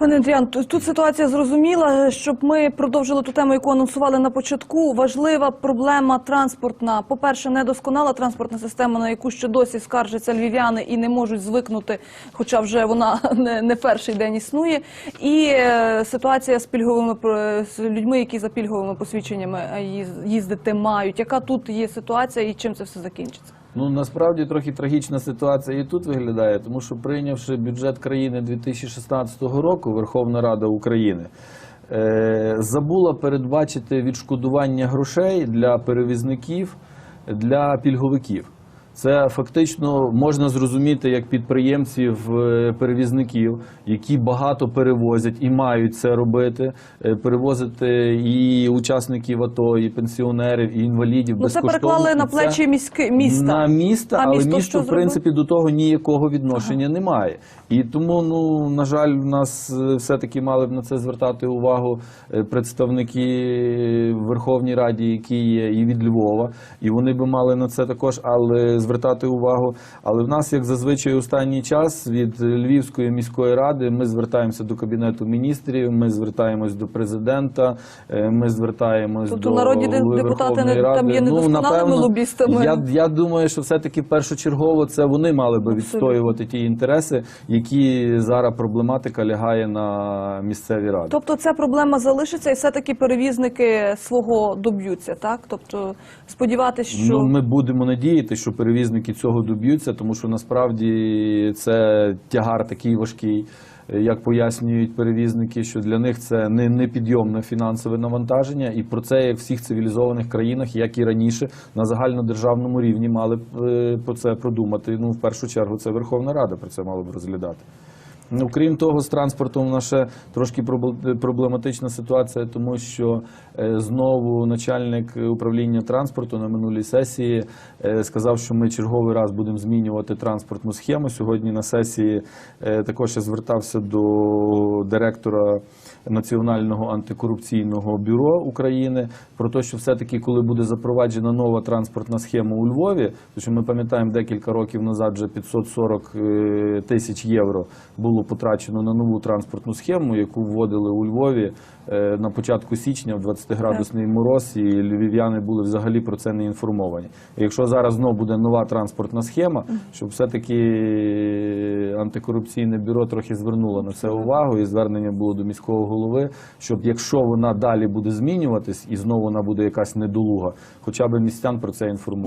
Пане Андріан, тут ситуація зрозуміла. Щоб ми продовжили ту тему, яку анонсували на початку. Важлива проблема транспортна. По-перше, недосконала транспортна система, на яку ще досі скаржаться львів'яни і не можуть звикнути, хоча вже вона не, перший день існує. І е, ситуація з пільговими з людьми, які за пільговими посвідченнями е, їздити мають. Яка тут є ситуація і чим це все закінчиться? Ну насправді трохи трагічна ситуація і тут виглядає, тому що прийнявши бюджет країни 2016 року, Верховна Рада України е, забула передбачити відшкодування грошей для перевізників для пільговиків. Це фактично можна зрозуміти як підприємців е, перевізників, які багато перевозять і мають це робити, е, перевозити і учасників АТО, і пенсіонерів, і інвалідів. Ну це переклали на плечі міськи міста. на міста, А але місто місто, в принципі до того ніякого відношення немає. І тому, ну на жаль, в нас е, все-таки мали б на це звертати увагу представники в Верховній Раді, які є і від Львова, і вони би мали на це також, але звертати увагу. Але в нас, як зазвичай, останній час від Львівської міської ради ми звертаємося до кабінету міністрів, ми звертаємось до президента, е, ми звертаємось Тобто до народні депутати не- там є Ну, напевно, лобістами? Я я думаю, що все-таки першочергово це вони мали би відстоювати ті інтереси, які зараз проблематика лягає на місцеві ради. Тобто ця проблема залишиться, і все-таки перевізники свого доб'ються, так? Тобто сподіватися, що Ну, ми будемо надіяти, що перевізники цього доб'ються, тому що насправді це тягар такий важкий. Як пояснюють перевізники, що для них це не непідйомне фінансове навантаження, і про це як в всіх цивілізованих країнах, як і раніше, на загальнодержавному рівні мали б е, про це продумати. Ну, в першу чергу, це Верховна Рада про це мала б розглядати. Ну, крім того, з транспортом у нас ще трошки пробл- проблематична ситуація, тому що е, знову начальник управління транспорту на минулій сесії е, сказав, що ми черговий раз будемо змінювати транспортну схему. Сьогодні на сесії е, також я звертався до директора Національного антикорупційного бюро України про те, що все-таки, коли буде запроваджена нова транспортна схема у Львові, тому що ми пам'ятаємо декілька років назад вже 540 е, тисяч євро було потрачено на нову транспортну схему, яку вводили у Львові е, на початку січня в 20-градусний мороз, і львів'яни були взагалі про це не інформовані. І якщо зараз знову буде нова транспортна схема, щоб все-таки антикорупційне бюро трохи звернуло на це увагу, і звернення було до міського голови, щоб якщо вона далі буде змінюватись і знову вона буде якась недолуга, хоча б містян про це інформувати.